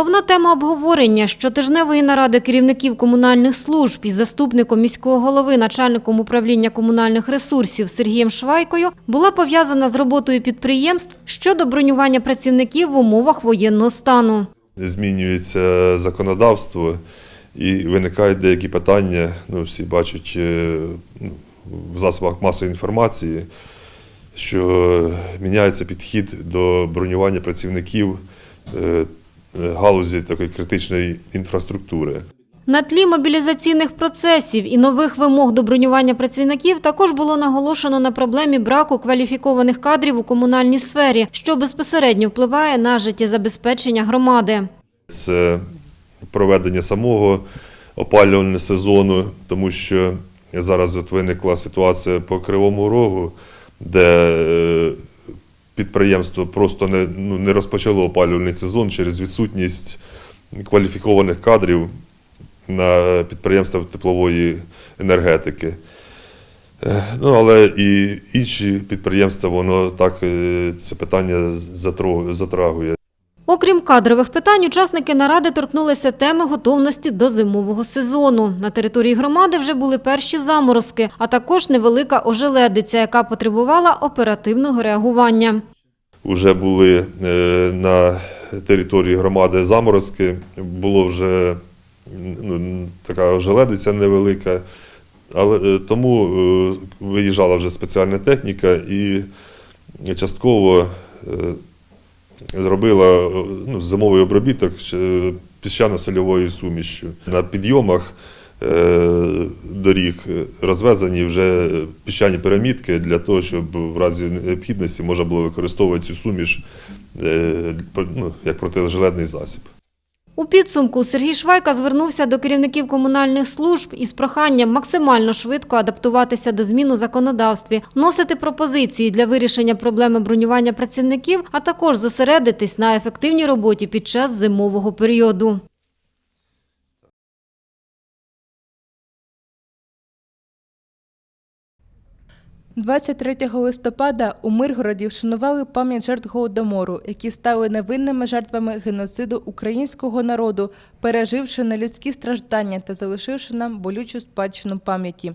Головна тема обговорення щотижневої наради керівників комунальних служб із заступником міського голови, начальником управління комунальних ресурсів Сергієм Швайкою була пов'язана з роботою підприємств щодо бронювання працівників в умовах воєнного стану. змінюється законодавство і виникають деякі питання. Ну, всі бачать е, ну, в засобах масової інформації, що міняється підхід до бронювання працівників е, галузі такої критичної інфраструктури. На тлі мобілізаційних процесів і нових вимог до бронювання працівників також було наголошено на проблемі браку кваліфікованих кадрів у комунальній сфері, що безпосередньо впливає на життєзабезпечення громади. Це проведення самого опалювального сезону, тому що зараз от виникла ситуація по Кривому Рогу, де е, підприємство просто не, ну, не розпочало опалювальний сезон через відсутність кваліфікованих кадрів на підприємствах теплової енергетики. Е, Ну, але і інші підприємства, воно так е, це питання затрагує. Окрім кадрових питань, учасники наради торкнулися теми готовності до зимового сезону. На території громади вже були перші заморозки, а також невелика ожеледиця, яка потребувала оперативного реагування. Уже були е, на території громади заморозки, було вже ну, така ожеледиця невелика, але е, тому е, виїжджала вже спеціальна техніка і частково зробила ну, зимовий обробіток піщано-сольовою сумішчю. На підйомах доріг е, розвезені вже піщані пірамідки для того, щоб в разі необхідності можна було використовувати цю суміш е, ну, як протижеледний засіб. У підсумку Сергій Швайка звернувся до керівників комунальних служб із проханням максимально швидко адаптуватися до змін у законодавстві, вносити пропозиції для вирішення проблеми бронювання працівників, а також зосередитись на ефективній роботі під час зимового періоду. – 23 листопада у Миргороді вшанували пам'ять жертв Голодомору, які стали невинними жертвами геноциду українського народу, переживши нелюдські страждання та залишивши нам болючу спадщину пам'яті.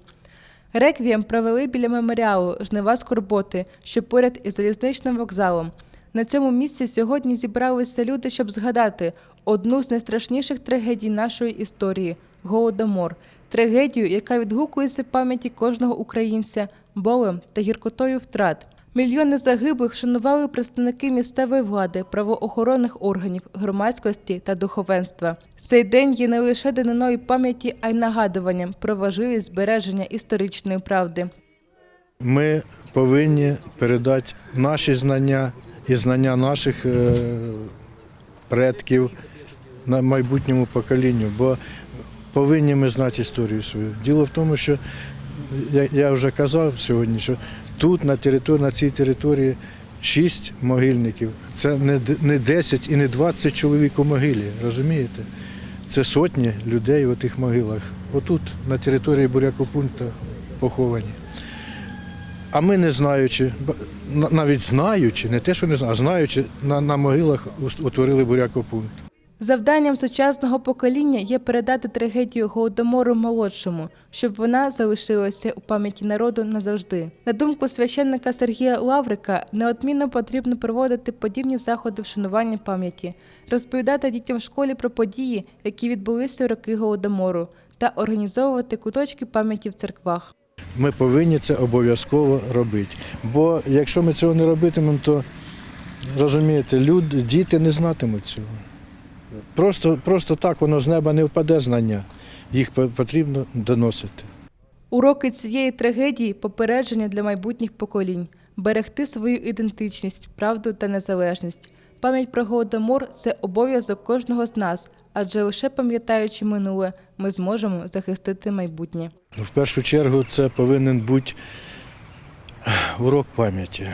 Реквієм провели біля меморіалу Жнива Скорботи, що поряд із залізничним вокзалом. На цьому місці сьогодні зібралися люди, щоб згадати одну з найстрашніших трагедій нашої історії голодомор. Трагедію, яка відгукується в пам'яті кожного українця болем та гіркотою втрат. Мільйони загиблих шанували представники місцевої влади, правоохоронних органів, громадськості та духовенства. Цей день є не лише даниною пам'яті, а й нагадуванням про важливість збереження історичної правди. Ми повинні передати наші знання і знання наших е, предків на майбутньому поколінню, бо повинні ми знати історію свою. Діло в тому, що я, вже казав сьогодні, що тут на території, на цій території шість могильників. Це не, 10 і не 20 чоловік у могилі, розумієте? Це сотні людей у тих могилах. Отут, на території бурякопункту, поховані. А ми не знаючи, навіть знаючи, не те, що не знаю, а знаючи, на, на могилах утворили бурякопункт. Завданням сучасного покоління є передати трагедію голодомору молодшому, щоб вона залишилася у пам'яті народу назавжди. На думку священника Сергія Лаврика, неодмінно потрібно проводити подібні заходи вшанування пам'яті, розповідати дітям в школі про події, які відбулися в роки голодомору, та організовувати куточки пам'яті в церквах. Ми повинні це обов'язково робити. Бо якщо ми цього не робитимемо, то розумієте, люди, діти не знатимуть цього. Просто, просто так воно з неба не впаде знання. Їх потрібно доносити. Уроки цієї трагедії попередження для майбутніх поколінь, берегти свою ідентичність, правду та незалежність. Пам'ять про голодомор це обов'язок кожного з нас, адже лише пам'ятаючи минуле, ми зможемо захистити майбутнє. Ну, В першу чергу це повинен бути урок пам'яті.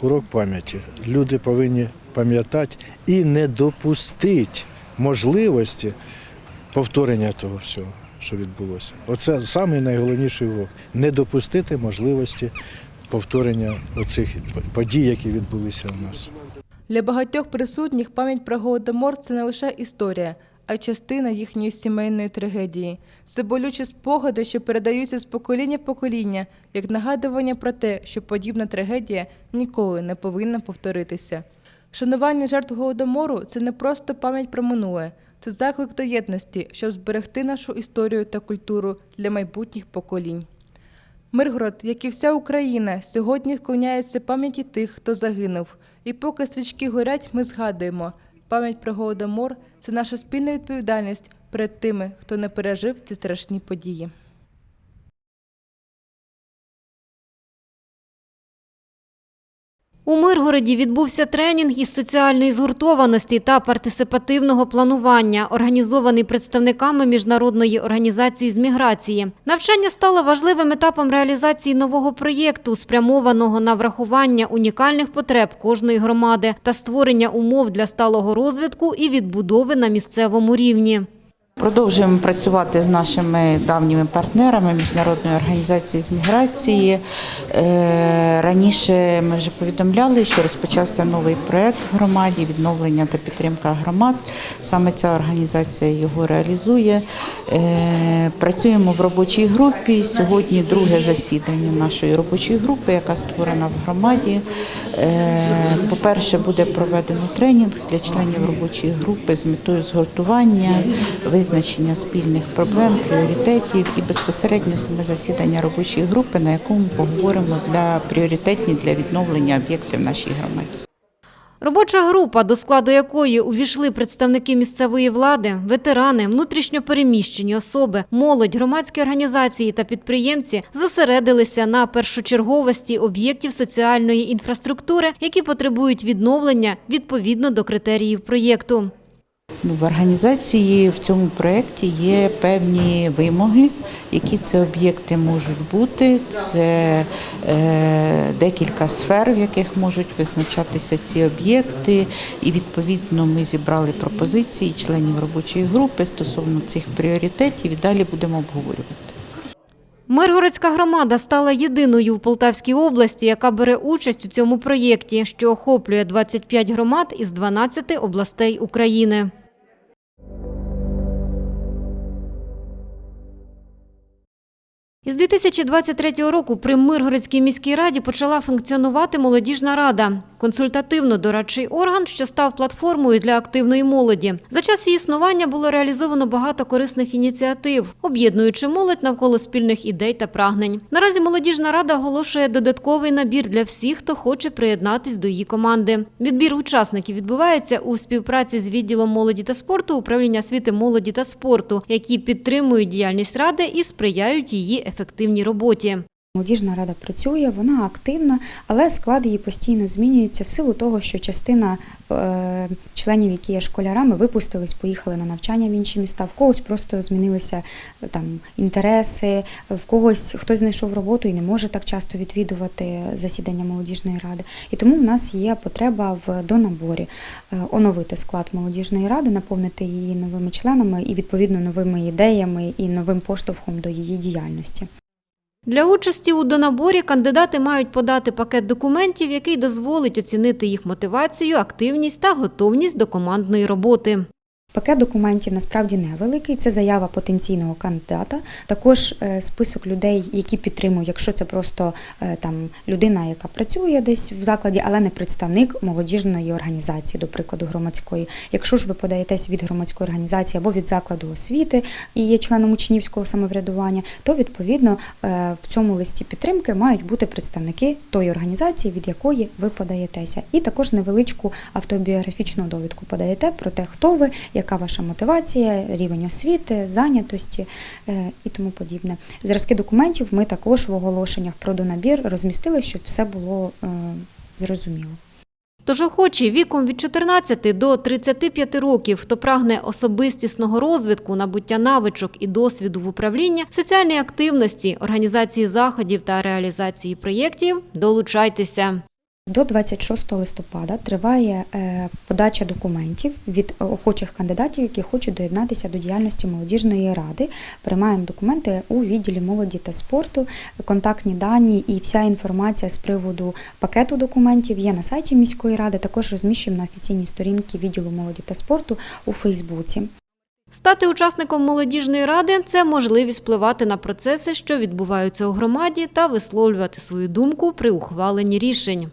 урок пам'яті. Люди повинні пам'ятати і не допустити можливості повторення того всього, що відбулося. Оце самий найголовніший урок. Не допустити можливості повторення оцих подій, які відбулися у нас. Для багатьох присутніх пам'ять про голодомор це не лише історія, а й частина їхньої сімейної трагедії. Це болючі спогади, що передаються з покоління в покоління, як нагадування про те, що подібна трагедія ніколи не повинна повторитися. Шанування жертв голодомору це не просто пам'ять про минуле, це заклик до єдності, щоб зберегти нашу історію та культуру для майбутніх поколінь. Миргород, як і вся Україна, сьогодні вклоняється пам'яті тих, хто загинув. І поки свічки горять, ми згадуємо. Пам'ять про голодомор це наша спільна відповідальність перед тими, хто не пережив ці страшні події. У Миргороді відбувся тренінг із соціальної згуртованості та партисипативного планування, організований представниками міжнародної організації з міграції. Навчання стало важливим етапом реалізації нового проєкту, спрямованого на врахування унікальних потреб кожної громади та створення умов для сталого розвитку і відбудови на місцевому рівні. Продовжуємо працювати з нашими давніми партнерами Міжнародної організації з міграції. Е, Раніше ми вже повідомляли, що розпочався новий проект в громаді відновлення та підтримка громад. Саме ця організація його реалізує. Е, Працюємо в робочій групі. Сьогодні друге засідання нашої робочої групи, яка створена в громаді. Е, По-перше, буде проведено тренінг для членів робочої групи з метою згуртування, визначення спільних проблем, пріоритетів і безпосередньо саме засідання робочої групи, на якому поговоримо для пріоритетні для відновлення об'єктів нашій громаді. Робоча група, до складу якої увійшли представники місцевої влади, ветерани, внутрішньопереміщені особи, молодь, громадські організації та підприємці зосередилися на першочерговості об'єктів соціальної інфраструктури, які потребують відновлення відповідно до критеріїв проєкту. Ну, В організації в цьому проєкті є певні вимоги, які це об'єкти можуть бути. Це е, декілька сфер, в яких можуть визначатися ці об'єкти. І відповідно ми зібрали пропозиції членів робочої групи стосовно цих пріоритетів і далі будемо обговорювати. Миргородська громада стала єдиною в Полтавській області, яка бере участь у цьому проєкті, що охоплює 25 громад із 12 областей України. Із 2023 року при Миргородській міській раді почала функціонувати молодіжна рада – консультативно-дорадчий орган, що став платформою для активної молоді. За час її існування було реалізовано багато корисних ініціатив, об'єднуючи молодь навколо спільних ідей та прагнень. Наразі молодіжна рада оголошує додатковий набір для всіх, хто хоче приєднатись до її команди. Відбір учасників відбувається у співпраці з відділом молоді та спорту управління освіти молоді та спорту, які підтримують діяльність ради і сприяють її ефективній роботі. Молодіжна рада працює, вона активна, але склад її постійно змінюється в силу того, що частина е, членів, які є школярами, випустились, поїхали на навчання в інші міста. В когось просто змінилися е, там інтереси, в когось хтось знайшов роботу і не може так часто відвідувати засідання молодіжної ради. І тому в нас є потреба в донаборі е, оновити склад молодіжної ради, наповнити її новими членами і відповідно новими ідеями і новим поштовхом до її діяльності. Для участі у донаборі кандидати мають подати пакет документів, який дозволить оцінити їх мотивацію, активність та готовність до командної роботи. Пакет документів насправді невеликий. Це заява потенційного кандидата. Також е, список людей, які підтримують, якщо це просто е, там людина, яка працює десь в закладі, але не представник молодіжної організації, до прикладу, громадської. Якщо ж ви подаєтесь від громадської організації або від закладу освіти і є членом учнівського самоврядування, то відповідно е, в цьому листі підтримки мають бути представники тої організації, від якої ви подаєтеся. І також невеличку автобіографічну довідку подаєте про те, хто ви, яка ваша мотивація, рівень освіти, зайнятості е, і тому подібне. Зразки документів ми також в оголошеннях про донабір розмістили, щоб все було е, зрозуміло. Тож охочі віком від 14 до 35 років, хто прагне особистісного розвитку, набуття навичок і досвіду в управлінні, соціальній активності, організації заходів та реалізації проєктів, долучайтеся. До 26 листопада триває е, подача документів від охочих кандидатів, які хочуть доєднатися до діяльності молодіжної ради. Приймаємо документи у відділі молоді та спорту. Контактні дані і вся інформація з приводу пакету документів є на сайті міської ради. Також розміщуємо на офіційній сторінці відділу молоді та спорту у Фейсбуці. Стати учасником молодіжної ради це можливість впливати на процеси, що відбуваються у громаді, та висловлювати свою думку при ухваленні рішень.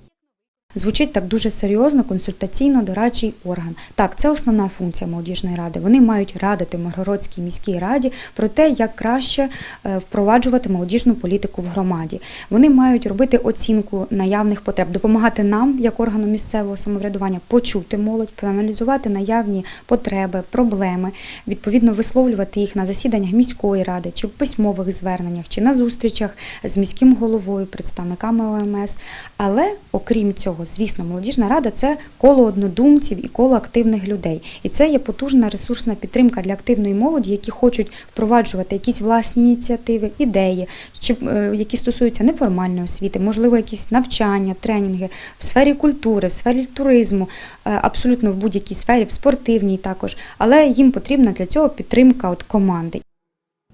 Звучить так дуже серйозно, консультаційно дорадчий орган. Так, це основна функція молодіжної ради. Вони мають радити Миргородській міській раді про те, як краще е, впроваджувати молодіжну політику в громаді. Вони мають робити оцінку наявних потреб, допомагати нам, як органу місцевого самоврядування, почути молодь, проаналізувати наявні потреби, проблеми, відповідно висловлювати їх на засіданнях міської ради, чи в письмових зверненнях, чи на зустрічах з міським головою, представниками ОМС. Але окрім цього, звісно, молодіжна рада це коло однодумців і коло активних людей. І це є потужна ресурсна підтримка для активної молоді, які хочуть впроваджувати якісь власні ініціативи, ідеї, чи е, які стосуються неформальної освіти, можливо, якісь навчання, тренінги в сфері культури, в сфері туризму, е, абсолютно в будь-якій сфері, в спортивній також. Але їм потрібна для цього підтримка от команди.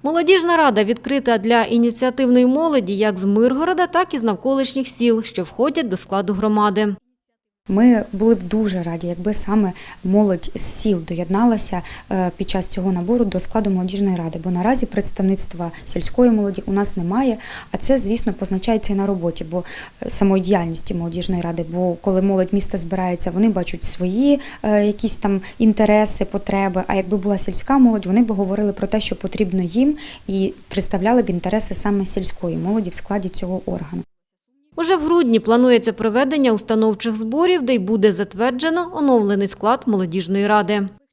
Молодіжна рада відкрита для ініціативної молоді як з Миргорода, так і з навколишніх сіл, що входять до складу громади. Ми були б дуже раді, якби саме молодь з сіл доєдналася е, під час цього набору до складу молодіжної ради, бо наразі представництва сільської молоді у нас немає. А це, звісно, позначається і на роботі, бо е, самої діяльності молодіжної ради. Бо коли молодь міста збирається, вони бачать свої е, якісь там інтереси, потреби. А якби була сільська молодь, вони б говорили про те, що потрібно їм, і представляли б інтереси саме сільської молоді в складі цього органу. Уже в грудні планується проведення установчих зборів, де й буде затверджено оновлений склад молодіжної ради. –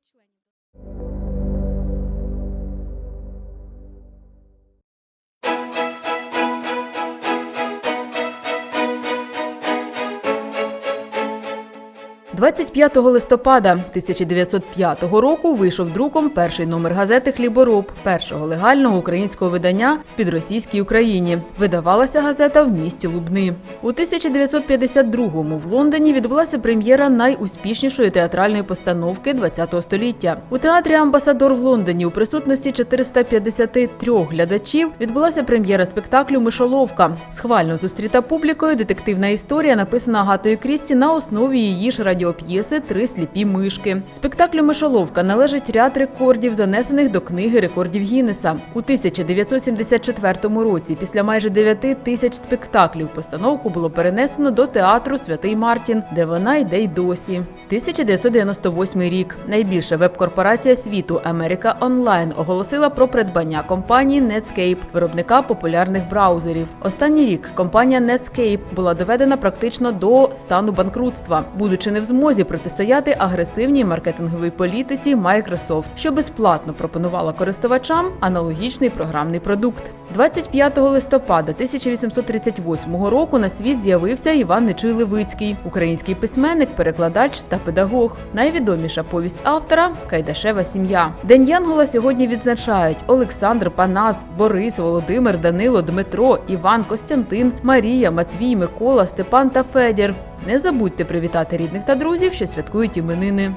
25 листопада 1905 року вийшов друком перший номер газети Хлібороб, першого легального українського видання в підросійській Україні. Видавалася газета в місті Лубни. У 1952-му в Лондоні відбулася прем'єра найуспішнішої театральної постановки ХХ століття. У театрі Амбасадор в Лондоні у присутності 453 глядачів відбулася прем'єра спектаклю Мишоловка. Схвально зустріта публікою детективна історія, написана Агатою Крісті на основі її ж радіоп'єси Три сліпі мишки. Спектаклю Мишоловка належить ряд рекордів, занесених до книги рекордів Гіннеса. У 1974 році, після майже 9 тисяч спектаклів, постановку було перенесено до театру Святий Мартін, де вона йде й досі. 1998 рік. Найбільша веб-корпорація світу Америка Онлайн оголосила про придбання компанії Netscape, виробника популярних браузерів. Останній рік компанія Netscape була доведена практично до стану банкрутства, будучи не в змозі протистояти агресивній маркетинговій політиці Microsoft, що безплатно пропонувала користувачам аналогічний програмний продукт. 25 листопада 1838 року на світ з'явився Іван Нечуй Левицький, український письменник, перекладач та педагог. Найвідоміша повість автора Кайдашева сім'я. День Янгола сьогодні відзначають Олександр Панас, Борис, Володимир, Данило, Дмитро, Іван, Костянтин, Марія, Матвій, Микола, Степан та Федір. Не забудьте привітати рідних та друзів, що святкують іменини.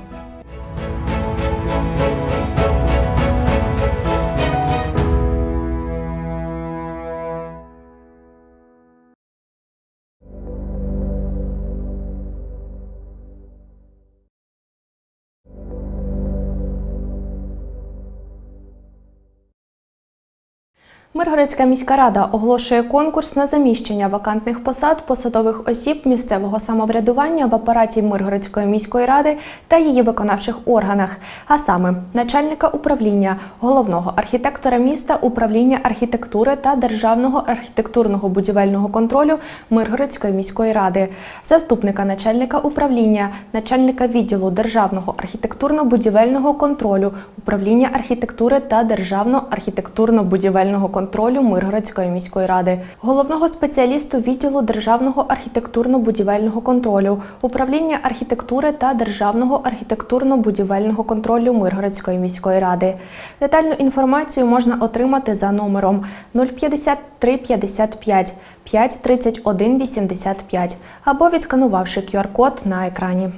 Миргородська міська рада оголошує конкурс на заміщення вакантних посад посадових осіб місцевого самоврядування в апараті Миргородської міської ради та її виконавчих органах, а саме начальника управління, головного архітектора міста, управління архітектури та державного архітектурного будівельного контролю Миргородської міської ради, заступника начальника управління, начальника відділу державного архітектурно-будівельного контролю, управління архітектури та державного архітектурно-будівельного контролю контролю Миргородської міської ради, головного спеціалісту відділу державного архітектурно-будівельного контролю, управління архітектури та державного архітектурно-будівельного контролю Миргородської міської ради. Детальну інформацію можна отримати за номером 053 55 5 31 85 або відсканувавши QR-код на екрані.